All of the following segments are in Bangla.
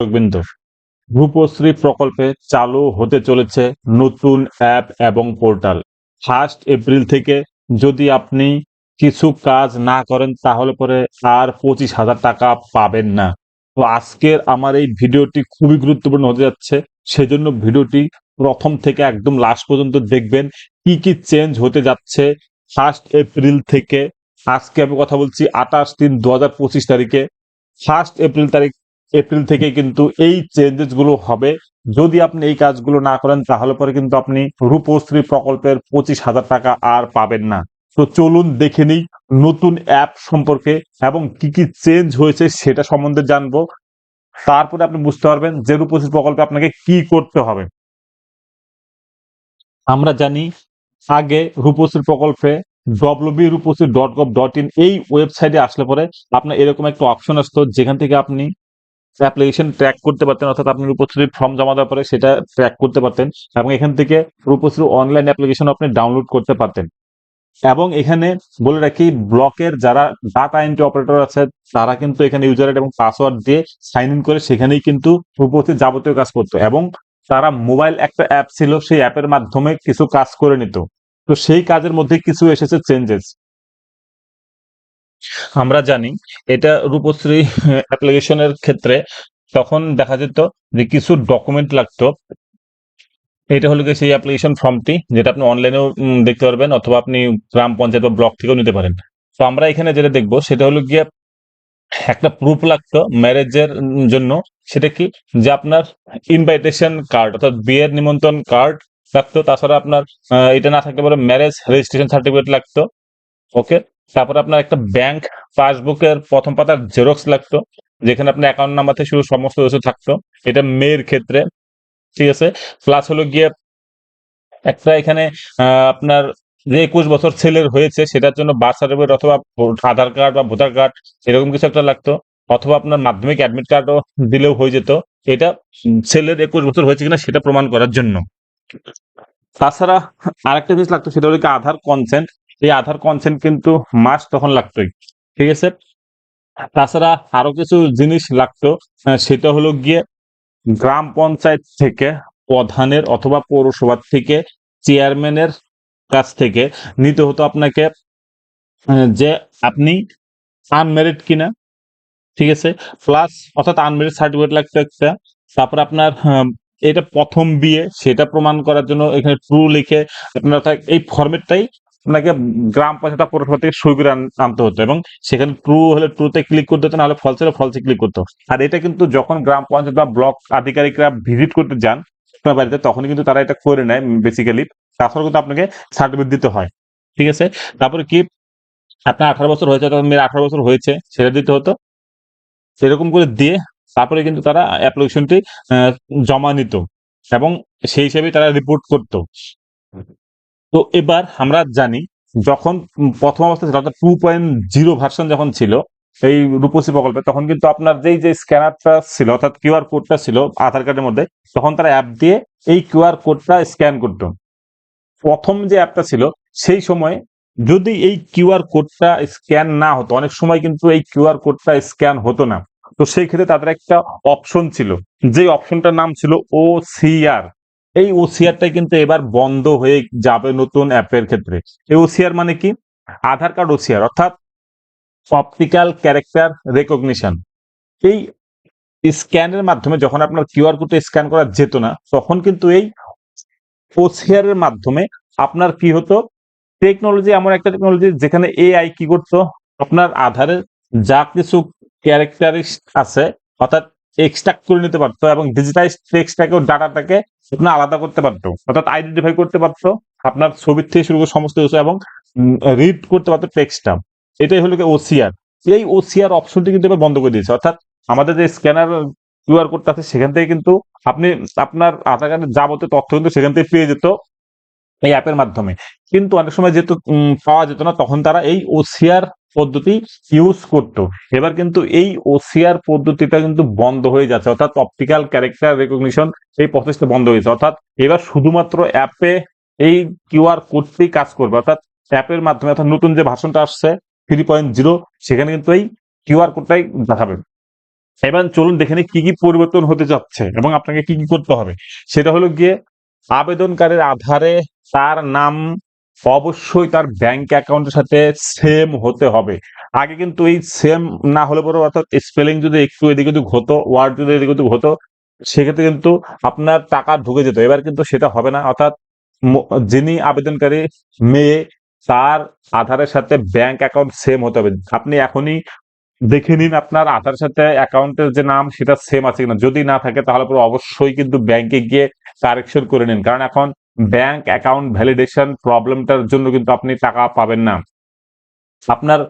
দর্শকবৃন্দ রূপশ্রী প্রকল্পে চালু হতে চলেছে নতুন অ্যাপ এবং পোর্টাল। ফার্স্ট এপ্রিল থেকে যদি আপনি কিছু কাজ না করেন, তাহলে পরে আর পঁচিশ হাজার টাকা পাবেন না। তো আজকের আমার এই ভিডিওটি খুবই গুরুত্বপূর্ণ হতে যাচ্ছে। সেজন্য ভিডিওটি প্রথম থেকে একদম লাস্ট পর্যন্ত দেখবেন, কি কি চেঞ্জ হতে যাচ্ছে ফার্স্ট এপ্রিল থেকে। আজকে আমি কথা বলছি আঠাশ তিন দু তারিখে। ফার্স্ট এপ্রিল তারিখ এপ্রিল থেকে কিন্তু এই চেঞ্জেসগুলো হবে। যদি আপনি এই কাজগুলো না করেন, তাহলে পরে কিন্তু আপনি রূপশ্রী প্রকল্পের পঁচিশ হাজার টাকা আর পাবেন না। তো চলুন দেখে নিই নতুন অ্যাপ সম্পর্কে এবং কি কি চেঞ্জ হয়েছে সেটা সম্বন্ধে জানব। তারপরে আপনি বুঝতে পারবেন যে রূপশ্রী প্রকল্পে আপনাকে কি করতে হবে। আমরা জানি আগে রূপশ্রী প্রকল্পে WB Rupashree dot gov dot in এই ওয়েবসাইটে আসলে পরে আপনার এরকম একটা অপশন আসতো, যেখান থেকে আপনি অ্যাপ্লিকেশন ট্র্যাক করতে পারতেন, অর্থাৎ আপনি রূপশ্রীর ফর্ম জমা দেওয়ার পরে সেটা ট্র্যাক করতে পারতেন এবং এখান থেকে রূপশ্রী অনলাইন অ্যাপ্লিকেশন আপনি ডাউনলোড করতে পারতেন। এবং এখানে বলে রাখি, ব্লকের যারা ডাটা এন্ট্রি অপারেটর আছে, তারা কিন্তু এখানে ইউজার এবং পাসওয়ার্ড দিয়ে সাইন ইন করে সেখানেই কিন্তু রূপশ্রীর যাবতীয় কাজ করতো এবং তারা মোবাইল একটা অ্যাপ ছিল, সেই অ্যাপের মাধ্যমে কিছু কাজ করে নিত। তো সেই কাজের মধ্যে কিছু এসেছে চেঞ্জেস আমরা জানি এটা রূপশ্রী অ্যাপ্লিকেশনের ক্ষেত্রে তখন দেখা যেত যে কিছু ডকুমেন্ট লাগতো। এটা হলো সেই অ্যাপ্লিকেশন ফর্মটি যেটা আপনি অনলাইনেও দেখতে পারবেন অথবা আপনি গ্রাম পঞ্চায়েত বা ব্লক থেকেও নিতে পারেন। তো আমরা এখানে যেটা দেখব সেটা হলো গিয়ে একটা প্রুফ লাগতো ম্যারেজের জন্য। সেটা কি? যে আপনার ইনভাইটেশন কার্ড অর্থাৎ বিয়ের নিমন্ত্রণ কার্ড লাগতো। তাছাড়া আপনার এটা না থাকলে পরে ম্যারেজ রেজিস্ট্রেশন সার্টিফিকেট লাগতো। ওকে তারপরে আপনার একটা ব্যাংক পাসবুকের প্রথম পাতার জেরক্স লাগতো, যেখানে আপনার অ্যাকাউন্ট নাম্বার থেকে শুরু সমস্ত কিছু থাকতো। এটা মেয়ের ক্ষেত্রে, ঠিক আছে? প্লাস হলো গিয়ে একটা এখানে আপনার যে একুশ বছর ছেলের হয়েছে, সেটার জন্য বার্থ সার্টিফিকেট অথবা আধার কার্ড বা ভোটার কার্ড এরকম কিছু একটা লাগতো। অথবা আপনার মাধ্যমিক অ্যাডমিট কার্ডও দিলেও হয়ে যেত। এটা ছেলের একুশ বছর হয়েছে কিনা সেটা প্রমাণ করার জন্য। তাছাড়া আরেকটা জিনিস লাগতো, সেটা হলো আধার কনসেন্ট এই আধার কনসেন্ট কিন্তু মাস তখন লাগতোই, ঠিক আছে? তাছাড়া আরও কিছু জিনিস লাগতো সেটা হলো গিয়ে গ্রাম পঞ্চায়েত থেকে প্রধানের অথবা পৌরসভার থেকে চেয়ারম্যানের কাছ থেকে নিতে হতো আপনাকে যে আপনি আনমেরিড কিনা, ঠিক আছে? প্লাস অর্থাৎ আনমেরিড সার্টিফিকেট লাগতো একটা, তারপর আপনার এটা প্রথম বিয়ে, সেটা প্রমাণ করার জন্য এখানে ট্রু লিখে আপনার এই ফরম্যাটটাই আপনাকে গ্রাম পঞ্চায়েত পৌরসভা থেকে সই করে আন- আনতে হতো এবং সেখানে ট্রু হলে ট্রুতে ক্লিক করতে হতো, নাহলে ফলস হলে ফলসে ক্লিক করতো। আর এটা কিন্তু যখন গ্রাম পঞ্চায়েত বা ব্লক আধিকারিকরা ভিজিট করতে যান আপনার বাড়িতে তখন কিন্তু তারা এটা করে নেয় বেসিক্যালি তাছাড়া কিন্তু আপনাকে সার্টিফিকেট দিতে হয়। ঠিক আছে? তারপরে কি? আপনার আঠারো বছর হয়েছে, অথবা মেয়ের আঠারো বছর হয়েছে, সেটা দিতে হতো। সেরকম করে দিয়ে তারপরে কিন্তু তারা অ্যাপ্লিকেশনটি জমা নিত এবং সেই হিসেবে তারা রিপোর্ট করত। তো এবার আমরা জানি যখন প্রথম অবস্থা ছিল, অর্থাৎ টু পয়েন্ট জিরো ভার্সন যখন ছিল, এই রূপসী প্রকল্পে, তখন কিন্তু আপনার যেই যে স্ক্যানারটা ছিল, অর্থাৎ কিউআর কোডটা ছিল আধার কার্ডের মধ্যে, তখন তারা অ্যাপ দিয়ে এই কিউআর কোডটা স্ক্যান করতো। প্রথম যে অ্যাপটা ছিল, সেই সময় যদি এই কিউআর কোডটা স্ক্যান না হতো, অনেক সময় কিন্তু এই কিউআর কোডটা স্ক্যান হতো না। তো সেই ক্ষেত্রে তাদের একটা অপশন ছিল যে অপশনটার নাম ছিল ও সিআর এই ওসিআরটাই কিন্তু এবার বন্ধ হয়ে যাবে নতুন অ্যাপের ক্ষেত্রে। এই ওসিআর মানে কি? আধার কার্ড ওসিআর অর্থাৎ অপটিক্যাল ক্যারেক্টার রেকগনিশন এই স্ক্যানের মাধ্যমে যখন আপনার কিউআর কোডটা স্ক্যান করা যেত না, তখন কিন্তু এই ওসিআর এর মাধ্যমে আপনার কি হতো? টেকনোলজি এমন একটা টেকনোলজি যেখানে এআই কি করতো? আপনার আধারের যা কিছু ক্যারেক্টারিস্ট আছে, অর্থাৎ এক্সট্রাক্ট করে নিতে পারতো এবং ডিজিটাইজ টেক্সটটাকে ডাটাটাকে আপনার আলাদা করতে পারতো, অর্থাৎ আইডেন্টিফাই করতে পারতো, আপনার ছবির থেকে শুরু করে সমস্ত কিছু এবং রিড করতে পারতো টেক্সটটা এটাই হলো ওসিআর এই ওসিআর অপশনটি কিন্তু এবার বন্ধ করে দিয়েছে। অর্থাৎ আমাদের যে স্ক্যানার কিউআর কোডটা আছে, সেখান থেকে কিন্তু আপনি আপনার আধার কার্ডের যাবতীয় তথ্য কিন্তু সেখান থেকে পেয়ে যেত এই অ্যাপের মাধ্যমে। কিন্তু অনেক সময় যেহেতু পাওয়া যেত না, তখন তারা এই ওসিআর পদ্ধতি ইউজ করতো। এবার কিন্তু এই ওসিআর পদ্ধতিটা কিন্তু বন্ধ হয়ে যাচ্ছে। অর্থাৎ অপটিক্যাল ক্যারেক্টার রেকগনিশন এই প্রসেসটা বন্ধ হয়েছে। অর্থাৎ এবার শুধুমাত্র অ্যাপে এই কিউআর কোডটি কাজ করবে। অর্থাৎ অ্যাপের মাধ্যমে অর্থাৎ নতুন যে ভাষণটা আসছে থ্রি পয়েন্ট জিরো সেখানে কিন্তু এই কিউআর কোডটাই দেখাবে। এবার চলুন দেখে নিই কি কি পরিবর্তন হতে যাচ্ছে এবং আপনাকে কি কি করতে হবে। সেটা হলো গিয়ে আবেদনকারীর আধারে তার নাম অবশ্যই তার ব্যাংক অ্যাকাউন্টের সাথে সেম হতে হবে। আগে কিন্তু এই সেম না হলে পরে অর্থাৎ স্পেলিং যদি একটু এদিকে ওদিক হতো ওয়ার্ড যদি এদিকে ওদিক হতো, সেক্ষেত্রে কিন্তু আপনার টাকা ঢুকে যেত। এবার কিন্তু সেটা হবে না। অর্থাৎ যিনি আবেদনকারী, মেয়ে, তার আধারের সাথে ব্যাংক অ্যাকাউন্ট সেম হতে হবে। আপনি এখনই দেখে নিন আপনার আধার সাথে অ্যাকাউন্টের যে নাম, সেটা সেম আছে কিনা। যদি না থাকে তাহলে পরে অবশ্যই কিন্তু ব্যাংকে গিয়ে কারেকশন করে নিন। কারণ এখন ব্যাংক অ্যাকাউন্ট ভ্যালিডেশন প্রবলেমটার জন্য কিন্তু আপনি টাকা পাবেন না। আপনার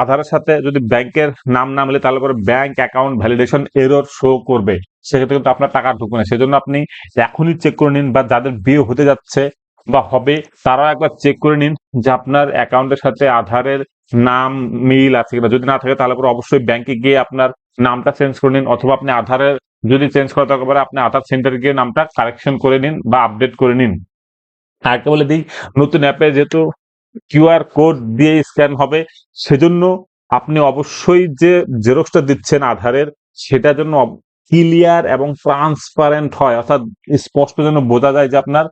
আধারের সাথে যদি ব্যাংকের নাম না মিলে তাহলে পরে bank account validation error show করবে। সেক্ষেত্রে কিন্তু আপনার টাকা ঢুকবে না। সেজন্য আপনি এখনই চেক করে নিন বা যাদের বিয়ে হতে যাচ্ছে বা হবে, তারাও একবার চেক করে নিন যে আপনার অ্যাকাউন্টের সাথে আধারের নাম মিল আছে কিনা। যদি না থাকে তাহলে পরে অবশ্যই ব্যাংকে গিয়ে আপনার নামটা চেঞ্জ করে নিন অথবা আপনি আধারের যদি চেঞ্জ করা দরকার পড়ে, আপনি আধার সেন্টারে গিয়ে নামটা কারেকশন করে নিন বা আপডেট করে নিন। আরেকটা বলে দিই, নতুন অ্যাপে যেহেতু কিউআর কোড দিয়ে স্ক্যান হবে, সেজন্য আপনি অবশ্যই যে জেরক্সটা দিচ্ছেন আধারের সেটা জন্য ক্লিয়ার এবং ট্রান্সপারেন্ট হয়। অর্থাৎ স্পষ্ট যেন বোঝা যায় যে আপনার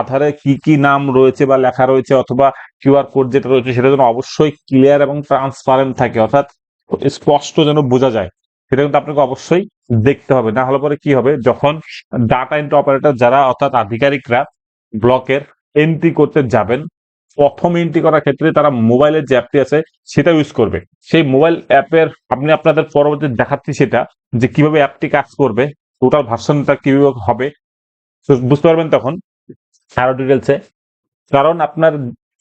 আধারে কি কি নাম রয়েছে বা লেখা রয়েছে অথবা কিউআর কোড যেটা রয়েছে সেটা যেন অবশ্যই ক্লিয়ার এবং ট্রান্সপারেন্ট থাকে। অর্থাৎ স্পষ্ট যেন বোঝা যায়। সেটা কিন্তু আপনাকে অবশ্যই দেখতে হবে। না হলে পরে কি হবে? যখন ডাটা এন্ট্রি অপারেটর যারা, অর্থাৎ আধিকারিকরা ব্লকের এন্ট্রি করতে যাবেন, প্রথম এন্ট্রি করার ক্ষেত্রে তারা মোবাইলের যে অ্যাপটি আছে, সেটা ইউজ করবে। সেই মোবাইল অ্যাপের আপনি আপনাদের পরবর্তী দেখাচ্ছি সেটা, যে কীভাবে অ্যাপটি কাজ করবে টোটাল ভার্সনটা কীভাবে হবে। বুঝতে পারবেন তখন? আরও ডিটেলসে কারণ আপনার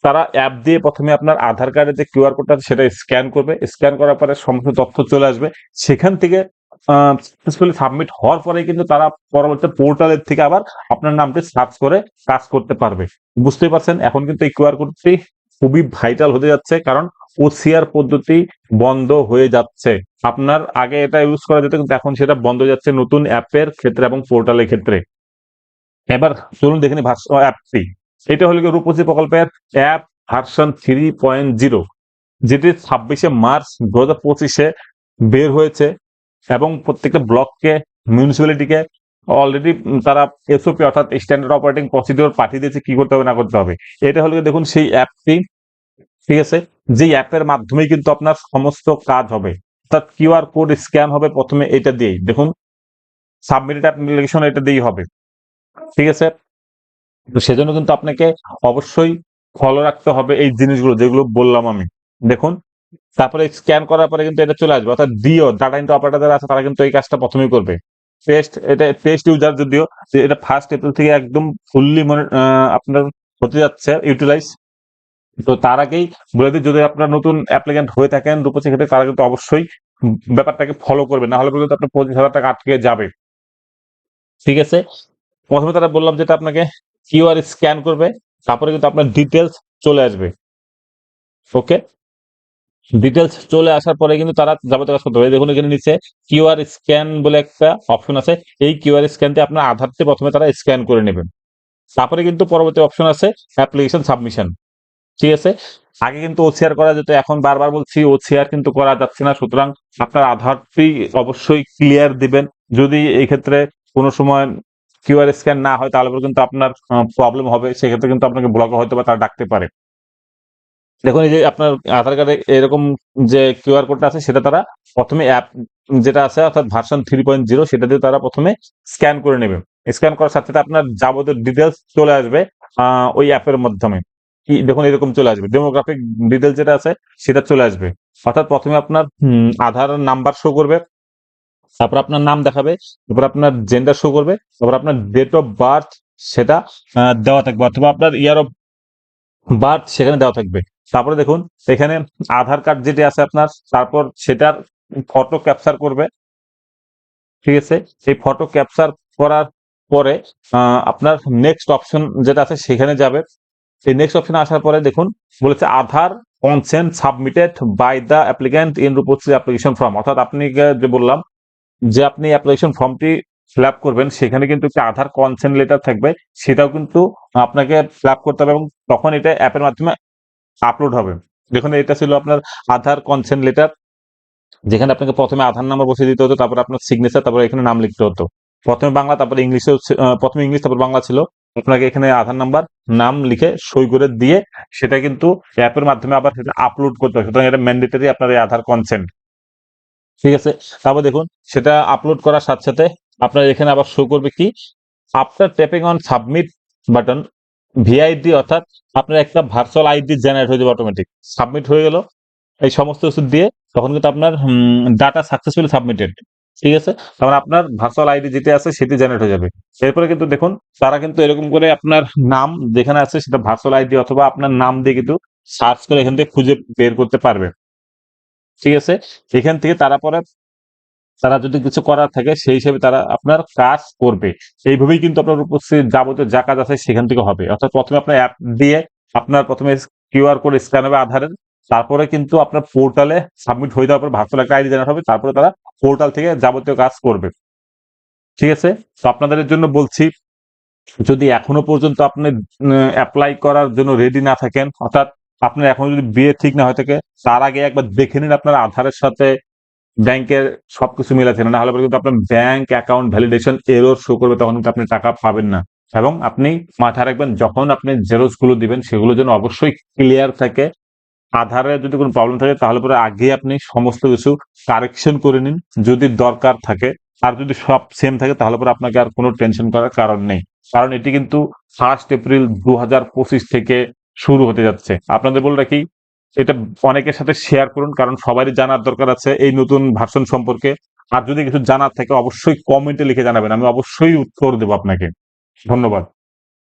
তারা অ্যাপ দিয়ে প্রথমে আপনার আধার কার্ডের যে কিউআর কোডটা সেটা স্ক্যান করবে। স্ক্যান করার পরে সমস্ত তথ্য চলে আসবে। সেখান থেকে সাকসেসফুলি সাবমিট হওয়ার পরে কিন্তু তারা পরবর্তী পোর্টালের থেকে আবার আপনার নামটি সার্চ করে কাজ করতে পারবে। বুঝতেই পারছেন? এখন কিন্তু এই কিউআর কোডটি খুবই ভাইটাল হতে যাচ্ছে, কারণ ওসিআর পদ্ধতি বন্ধ হয়ে যাচ্ছে। আপনার আগে এটা ইউজ করা যেত, কিন্তু এখন সেটা বন্ধ হয়ে যাচ্ছে নতুন অ্যাপের ক্ষেত্রে এবং পোর্টালের ক্ষেত্রে। এবার চলুন দেখে নিই অ্যাপটি এটা হলো রূপসী প্রকল্পের app version three point zero, যেটি ছাব্বিশে মার্চ দু হাজার পঁচিশে বের হয়েছে এবং প্রত্যেকটা ব্লককে মিউনিসিপ্যালিটিকে অলরেডি তারা এসওপি অর্থাৎ স্ট্যান্ডার্ড অপারেটিং প্রসিডিওর পাঠিয়ে দিয়েছে কি করতে হবে না করতে হবে। এটা হলো দেখুন সেই অ্যাপটি, ঠিক আছে? যে অ্যাপের মাধ্যমে কিন্তু আপনার সমস্ত কাজ হবে। অর্থাৎ কিউআর কোড স্ক্যান হবে প্রথমে এটা দিয়েই। দেখুন সাবমিটেড অ্যাপ্লিকেশন এটা দিয়েই হবে। ঠিক আছে? তো সেজন্য কিন্তু আপনাকে অবশ্যই ফলো রাখতে হবে এই জিনিসগুলো যেগুলো বললাম আমি। দেখুন, তারপরে স্ক্যান করার পরে কিন্তু এটা চলে আসবে। অর্থাৎ দিও ডাটা ইন্টু অপারেটর যারা আছে তারা কিন্তু এই কাজটা প্রথমেই করবে। টেস্ট এটা টেস্ট ইউজার যদিও এটা ফার্স্ট এপ্রিল থেকে একদম ফুললি আপনার হতে যাচ্ছে ইউটিলাইজ তো তার আগেই বলে দিই, যদি আপনার নতুন অ্যাপ্লিকেন্ট হয়ে থাকেন রূপসী ক্ষেত্রে, তারা কিন্তু অবশ্যই ব্যাপারটাকে ফলো করবে। না হলে কিন্তু আপনার পঁচিশ হাজার টাকা আটকে যাবে। ঠিক আছে? প্রথমে তারা বললাম যেটা আপনাকে কিউআর স্ক্যান করবে, তারপরে কিন্তু আপনার ডিটেলস চলে আসবে। ওকে ডিটেলস চলে আসার পরে কিন্তু তারা যাবতীয় কাজ করতে হবে দেখুন এখানে নিচে কিউআর স্ক্যান বলে একটা অপশন আছে, এই কিউআর স্ক্যানটি আপনার আধারটি প্রথমে তারা স্ক্যান করে নেবেন। তারপরে কিন্তু পরবর্তী অপশন আছে অ্যাপ্লিকেশন সাবমিশন ঠিক আছে? আগে কিন্তু ওসিআর করা যেত, এখন বারবার বলছি ওসিআর কিন্তু করা যাচ্ছে না, সুতরাং আপনার আধারটি অবশ্যই ক্লিয়ার দিবেন। যদি এই ক্ষেত্রে কোনো সময় কিউআর স্ক্যান না হয়, তাহলে কিন্তু আপনার প্রবলেম হবে। সেক্ষেত্রে কিন্তু আপনাকে ব্লক হয়তো বা তারা ডাকতে পারে। দেখুন, এই যে আপনার আধার কার্ডে এরকম যে কিউআর কোডটা আছে, সেটা তারা প্রথমে অ্যাপ যেটা আছে, অর্থাৎ ভার্সন থ্রি পয়েন্ট জিরো সেটা দিয়ে তারা প্রথমে স্ক্যান করে নেবে। স্ক্যান করার সাথে সাথে আপনার যাবতীয় ডিটেলস চলে আসবে ওই অ্যাপের মাধ্যমে। কি, দেখুন, এরকম চলে আসবে। ডেমোগ্রাফিক ডিটেলস যেটা আছে, সেটা চলে আসবে। অর্থাৎ প্রথমে আপনার আধার নাম্বার শো করবে। তারপর আপনার নাম দেখাবে, তারপর আপনার জেন্ডার শো করবে, তারপর আপনার ডেট অফ বার্থ সেটা দেওয়া থাকবে অথবা আপনার ইয়ার অফ বার্থ সেখানে দেওয়া থাকবে। তারপরে দেখুন, এখানে আধার কার্ড যেটি আছে আপনার, তারপর সেটার ফটো ক্যাপচার করবে। ঠিক আছে? সেই ফটো ক্যাপচার করার পরে আপনার নেক্সট অপশন যেটা আছে সেখানে যাবে। এই নেক্সট অপশনে আসার পরে দেখুন, বলেছে Aadhaar consent submitted by the applicant in Rupashree application form অর্থাৎ আপনি যে বললাম যে আপনি অ্যাপ্লিকেশন ফর্মটি ফিল করবেন, সেখানে কিন্তু একটা আধার কনসেন্ট লেটার থাকবে, সেটাও কিন্তু আপনাকে ফিল করতে হবে এবং তখন এটা অ্যাপের মাধ্যমে আপলোড হবে। দেখুন, এটা ছিল আপনার আধার কনসেন্ট লেটার যেখানে আপনাকে প্রথমে আধার নাম্বার বসিয়ে দিতে হতো, তারপর আপনার সিগনেচার তারপর এখানে নাম লিখতে হতো। প্রথমে বাংলা, তারপরে ইংলিশে প্রথমে ইংলিশ, তারপর বাংলা ছিল। আপনাকে এখানে আধার নাম্বার নাম লিখে সই করে দিয়ে সেটা কিন্তু অ্যাপের মাধ্যমে আবার সেটা আপলোড করতে হবে। সুতরাং এটা ম্যান্ডেটরি আপনার এই আধার কনসেন্ট ঠিক আছে? তারপর দেখুন, সেটা আপলোড করার সাথে সাথে আপনার এখানে আবার শো করবে কি? After tapping on submit button VID অর্থাৎ আপনার একটা ভার্চুয়াল আইডি জেনারেট হয়ে যাবে অটোমেটিক সাবমিট হয়ে গেল। এই সমস্ত কিছু দিয়ে তখন কিন্তু আপনার ডাটা সাকসেসফুলি সাবমিটেড ঠিক আছে? তারপরে আপনার ভার্চুয়াল আইডি যেটা আছে, সেটি জেনারেট হয়ে যাবে। এরপরে কিন্তু দেখুন, তারা কিন্তু এরকম করে আপনার নাম যেখানে আছে, সেটা ভার্চুয়াল আইডি অথবা আপনার নাম দিয়ে কিন্তু সার্চ করে এখান থেকে খুঁজে বের করতে পারবে। ঠিক আছে? এখান থেকে তারা পরে, তারা যদি কিছু করার থাকে, সেই হিসেবে তারা আপনার কাজ করবে। এইভাবেই কিন্তু আপনার উপস্থিত যাবতীয় যা কাজ আছে সেখান থেকে হবে। অর্থাৎ প্রথমে আপনার অ্যাপ দিয়ে আপনার প্রথমে কিউআর কোড স্ক্যান হবে আধারের। তারপরে কিন্তু আপনার পোর্টালে সাবমিট হয়ে যাওয়ার পর ভার্চুয়াল একটা আইডি জেনারেট হবে। তারপরে তারা পোর্টাল থেকে যাবতীয় কাজ করবে। ঠিক আছে? তো আপনাদের জন্য বলছি, যদি এখনও পর্যন্ত আপনি অ্যাপ্লাই করার জন্য রেডি না থাকেন, অর্থাৎ আপনার এখন যদি বিয়ে ঠিক না হয়ে থাকে, তার আগে একবার দেখে নিন আপনার আধারের সাথে ব্যাংকের সবকিছু মিলে থাকে না হলে কিন্তু আপনার bank account validation error show করবে, তখন কিন্তু আপনি টাকা পাবেন না। এবং আপনি মাথায় রাখবেন, যখন আপনি জেরক্সগুলো দিবেন, সেগুলো যেন অবশ্যই ক্লিয়ার থাকে। আধারে যদি কোনো প্রবলেম থাকে, তাহলে পরে আগে আপনি সমস্ত কিছু কারেকশন করে নিন, যদি দরকার থাকে। আর যদি সব সেম থাকে, তাহলে পরে আপনাকে আর কোনো টেনশন করার কারণ নেই। কারণ এটি কিন্তু ফার্স্ট এপ্রিল দু হাজার পঁচিশ থেকে শুরু হতে যাচ্ছে। আপনাদের বলে রাখি, এটা অনেকের সাথে শেয়ার করুন, কারণ সবারই জানার দরকার আছে এই নতুন ভার্সন সম্পর্কে। আর যদি কিছু জানার থাকে, অবশ্যই কমেন্টে লিখে জানাবেন, আমি অবশ্যই উত্তর দেবো আপনাকে। ধন্যবাদ।